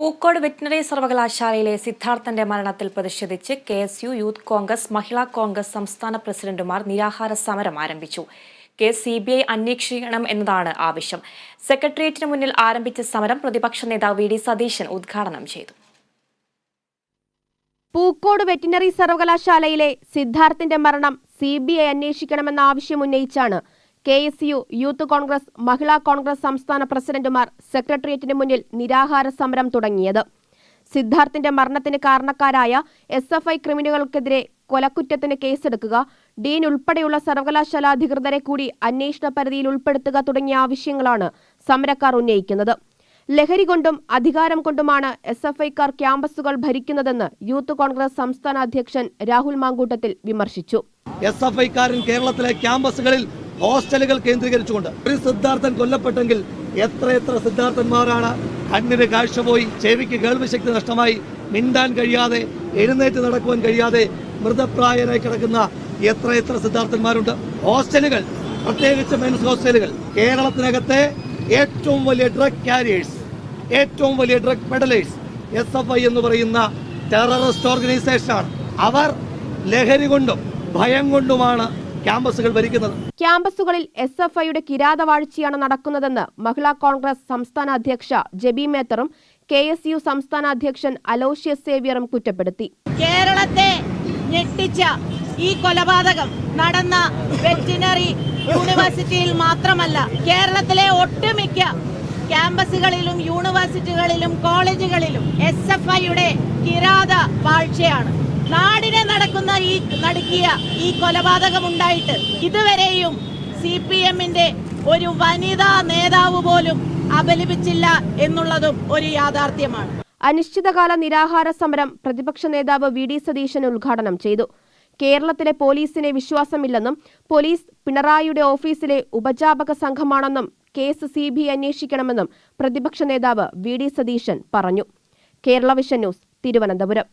Pookode veterinary സർവകലാശാലയിലെ സിദ്ധാർത്ഥന്റെ മരണത്തിൽ പ്രതിഷേധിച്ച് K S U youth Congress Mahila Congress സംസ്ഥാന പ്രസിഡന്റുമാർ നിരാഹാര സമരം ആരംഭിച്ചു. കേസ് സി ബി ഐ അന്വേഷിക്കണം എന്നതാണ് ആവശ്യം. സെക്രട്ടേറിയറ്റിന് മുന്നിൽ ആരംഭിച്ച സമരം പ്രതിപക്ഷ നേതാവ് വി ഡി സതീശൻ ഉദ്ഘാടനം ചെയ്തു. പൂക്കോട് വെറ്റിനറി സർവകലാശാലയിലെ സിദ്ധാർത്ഥിന്റെ മരണം സി ബി ഐ അന്വേഷിക്കണമെന്ന ആവശ്യം ഉന്നയിച്ചാണ് K S U Youth Congress Mahila Congress സംസ്ഥാന പ്രസിഡന്റുമാർ സെക്രട്ടേറിയറ്റിന് മുന്നിൽ നിരാഹാര സമരം തുടങ്ങിയത്. സിദ്ധാർത്ഥിന്റെ മരണത്തിന് കാരണക്കാരായ എസ് എഫ് ഐ ക്രിമിനലുകൾക്കെതിരെ കൊലക്കുറ്റത്തിന് കേസെടുക്കുക ഡീൻ ഉൾപ്പെടെയുള്ള സർവകലാശാല അധികൃതരെ കൂടി അന്വേഷണ പരിധിയിൽ ഉൾപ്പെടുത്തുക തുടങ്ങിയ ആവശ്യങ്ങളാണ് സമരക്കാർ ഉന്നയിക്കുന്നത്. ലഹരി കൊണ്ടും അധികാരം കൊണ്ടുമാണ് എസ് എഫ് ഐക്കാർ ക്യാമ്പസുകൾ ഭരിക്കുന്നതെന്ന് യൂത്ത് കോൺഗ്രസ് സംസ്ഥാന അധ്യക്ഷൻ രാഹുൽ മാങ്കൂട്ടത്തിൽ വിമർശിച്ചു. എസ് എഫ് ഐക്കാരൻ കേരളത്തിലെ ക്യാമ്പസുകളിൽ ഹോസ്റ്റലുകൾ കേന്ദ്രീകരിച്ചുകൊണ്ട് ഒരു സിദ്ധാർത്ഥൻ കൊല്ലപ്പെട്ടെങ്കിൽ എത്ര എത്ര സിദ്ധാർത്ഥന്മാരാണ് കണ്ണിന് കാഴ്ച പോയി ചെവിക്ക് കേൾവിശക്തി നഷ്ടമായി മിണ്ടാൻ കഴിയാതെ എഴുന്നേറ്റ് നടക്കുവാൻ കഴിയാതെ മൃതപ്രായരായി കിടക്കുന്ന എത്ര എത്ര സിദ്ധാർത്ഥന്മാരുണ്ട്? ഹോസ്റ്റലുകൾ പ്രത്യേകിച്ച് മെൻസ് ഹോസ്റ്റലുകൾ. കേരളത്തിനകത്തെ ഏറ്റവും വലിയ ഡ്രഗ് കാരിയേഴ്സ് ഏറ്റവും വലിയ drug peddlers S F I എന്ന് പറയുന്ന ടെററിസ്റ്റ് ഓർഗനൈസേഷനാണ് അവർ ലഹരി കൊണ്ടും ഭയം കൊണ്ടുമാണ് ക്യാമ്പസുകൾ ഭരിക്കുന്നത്. ക്യാമ്പസുകളിൽ എസ് എഫ് ഐയുടെ കിരാതവാഴ്ചയാണ് നടക്കുന്നതെന്ന് മഹിളാ കോൺഗ്രസ് സംസ്ഥാന അധ്യക്ഷ ജെബി മേത്തറും കെ എസ് യു സംസ്ഥാന അധ്യക്ഷൻ അലോഷ്യസ് സേവ്യറും കുറ്റപ്പെടുത്തി. കേരളത്തെ ഞെട്ടിച്ച ഈ കൊലപാതകം നടന്ന വെറ്റിനറി യൂണിവേഴ്സിറ്റിയിൽ മാത്രമല്ല കേരളത്തിലെ ഒട്ടുമിക്ക ക്യാമ്പസുകളിലും യൂണിവേഴ്സിറ്റികളിലും കോളേജുകളിലും എസ് എഫ് ഐയുടെ കിരാത വാഴ്ചയാണ് നാടിനെ നടക്കുന്ന ഈ നടുക്കിയ ഈ കൊലപാതകം ഉണ്ടായിട്ട് ഇതുവരെയും സി പി എമ്മിന്റെ ഒരു വനിതാ നേതാവ് പോലും അപലപിച്ചില്ല എന്നുള്ളതും ഒരു യാഥാർത്ഥ്യമാണ്. അനിശ്ചിതകാല നിരാഹാര സമരം പ്രതിപക്ഷ നേതാവ് വി ഡി സതീശൻ ഉദ്ഘാടനം ചെയ്തു. കേരളത്തിലെ പോലീസിനെ വിശ്വാസമില്ലെന്നും പോലീസ് പിണറായിയുടെ ഓഫീസിലെ ഉപജാപക സംഘമാണെന്നും കേസ് സി ബി അന്വേഷിക്കണമെന്നും പ്രതിപക്ഷ നേതാവ് വി ഡി സതീശൻ പറഞ്ഞു. Kerala vision news Thiruvananthapuram.